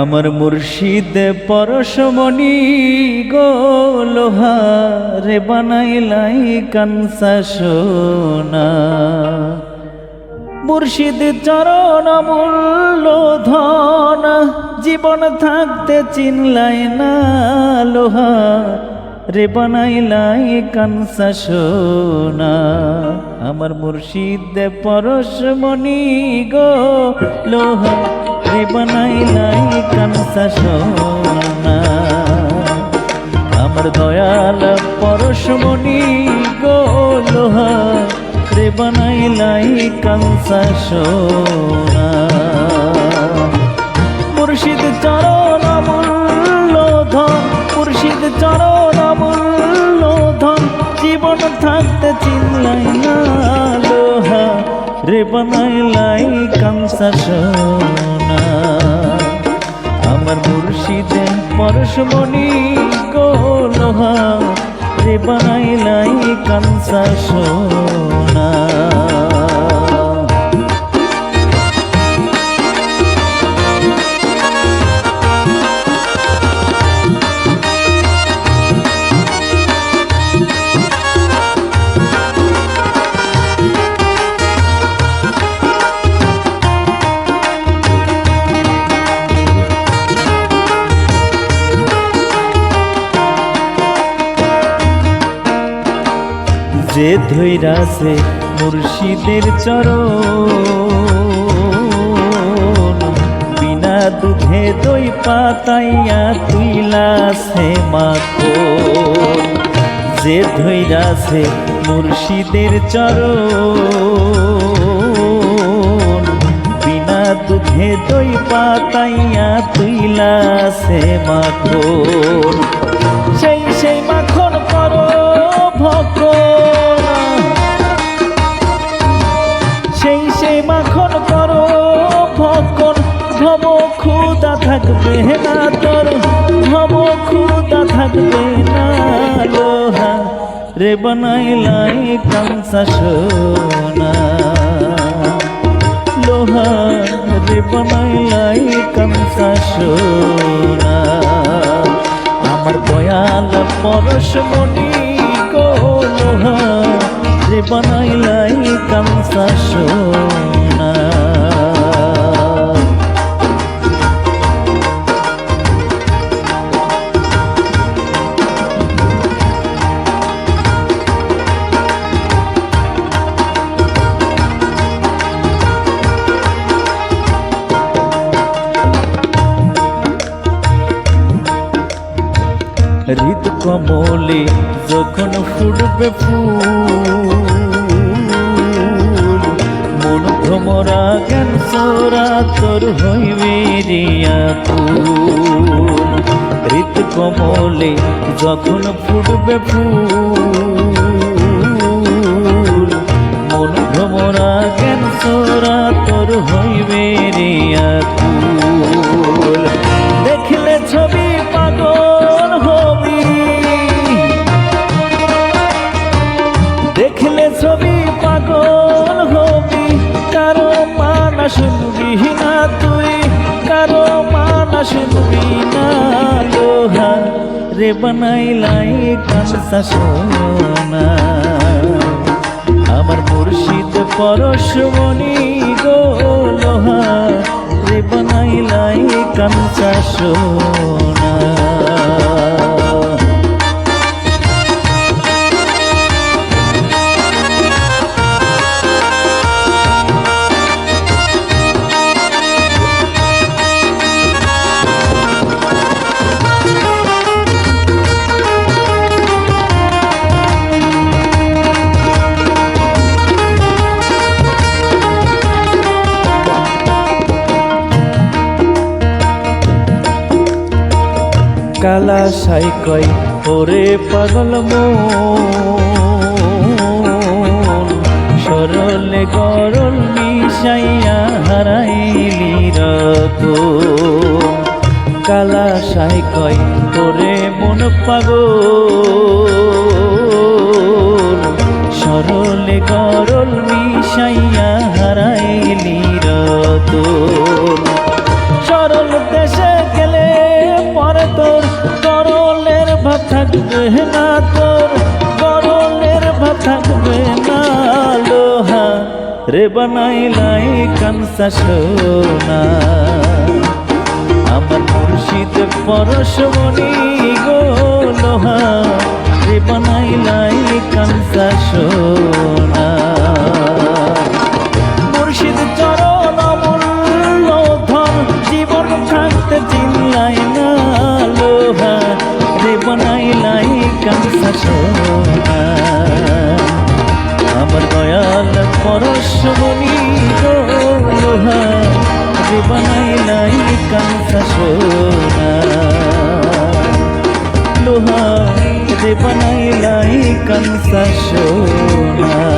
আমার মুর্শিদ পরশমণি গো, লোহারে বানাইলাই কানসা সোনা। মুর্শিদ চরণ মূল্য ধন, জীবন থাকতে চিনলাই না লোহা রে বানাইলাই কানসা সোনা আমার মুর্শিদ পরশমণি গো, লোহা। রে বানাইলাই কানসা সোনা আমার দয়াল পরশমণি গো, লোহা। রে বানাইলাই কানসা সোনা রে বানাইলাই কামসা সোনা। আমার মুর্শিদে পরশমণি গোলহা রে বানাইলাই কামসা সোনা। যে ধৈরাছে মুর্শিদের চরণ, বিনা দুধে দই পাতাইয়া তুইলাছে মাখন। যে ধৈরাছে মুর্শিদের চরণ, বিনা দুধে দই পাতাইয়া তুইলাছে মাখন। থাকবে না তোর? ভব খুদা থাকবে না লোহা। রে বানাইলাই কাংসা সোনা। লোহা, রে বানাইলাই কাংসা সোনা। আমার দয়াল পরশমণি গো লোহা। রে বানাইলাই কামসা সোনা। হৃদ কমলে যখন ফুটবে ফুল, মন ভ্রমরা জ্ঞান সরা তোর হইবে রিয়া হৃদ কমলে যখন ফুটবে ফুল মানা শুনবি না লোহা রে বানাইলাই কানসা সোনা। আমার মুর্শিদ পরশমণি গো লোহা রে বানাইলাই কাঞ্চা সোনা। কালা সাই কয় ওরে পাগল মন। সরলে গরল মিশাইয়া হারাইলি রত। কালা সাই কয় ওরে মন পাগল। সরলে গরল মিশাইয়া হারাইলি রত। থাকবে না লোহা। রে বানাইলাই কানসা সোনা। আমার মুর্শিদ পরশমণি গো লোহা। রে বানাইলাই কানসা সোনা। মুর্শিদ চরণ অমূল্য ধন জীবন থাকতে চিনলাই না লোহা। রে বানাইলাই কানসা সোনা। পরশমণি লোহা রে বানাইলাই কানসা সোনা লোহা রে বানাইলাই কানসা সোনা